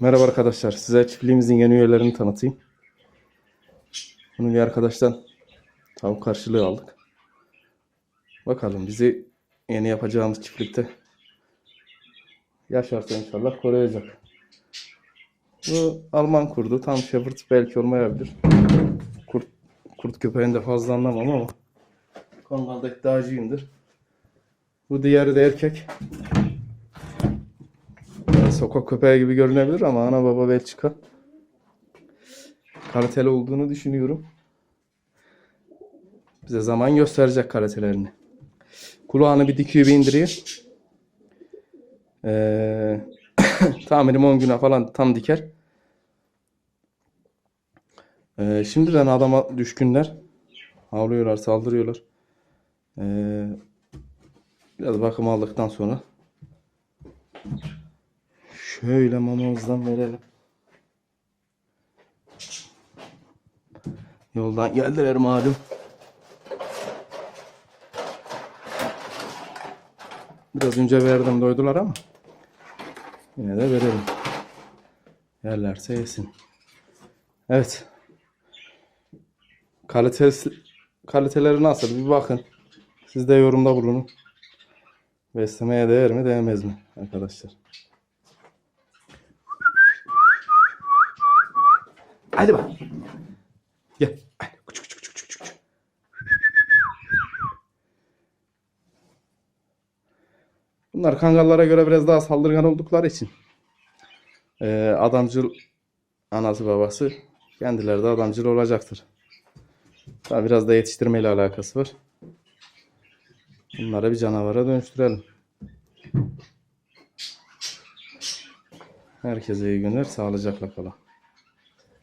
Merhaba arkadaşlar. Size çiftliğimizin yeni üyelerini tanıtayım. Bunu bir arkadaştan tavuk karşılığı aldık. Bakalım bizi yeni yapacağımız çiftlikte yaşarsa inşallah koruyacak. Bu Alman kurdu. Tam Shepherd belki olmayabilir. Kurt, kurt köpeğinde fazla anlamam ama konularda iddiacıyımdır. Bu diğeri de erkek. Sokak köpeği gibi görünebilir ama ana baba Belçika. Kaliteli olduğunu düşünüyorum. Bize zaman gösterecek kalitelerini. Kulağını bir dikiyor bir indiriyor. Ee, tahminim 10 güne falan tam diker. Ee, şimdiden adama düşkünler. Havlıyorlar, saldırıyorlar. Ee, biraz bakım aldıktan sonra Şöyle mamamızdan verelim. Yoldan geldiler malum. Biraz önce verdim doydular ama yine de verelim. Yerlerse yesin. Evet. Kalitesi, kaliteleri nasıl bir bakın. Siz de yorumda bulunun. Beslemeye değer mi değmez mi arkadaşlar? Hadi bak. Gel. Küçük küçük küçük küçük. küçük. Bunlar kangallara göre biraz daha saldırgan oldukları için eee, adamcıl anası babası kendileri de adamcıl olacaktır. Tabii biraz da yetiştirmeyle alakası var. Bunları bir canavara dönüştürelim. Herkese iyi günler. Sağlıcakla kalın.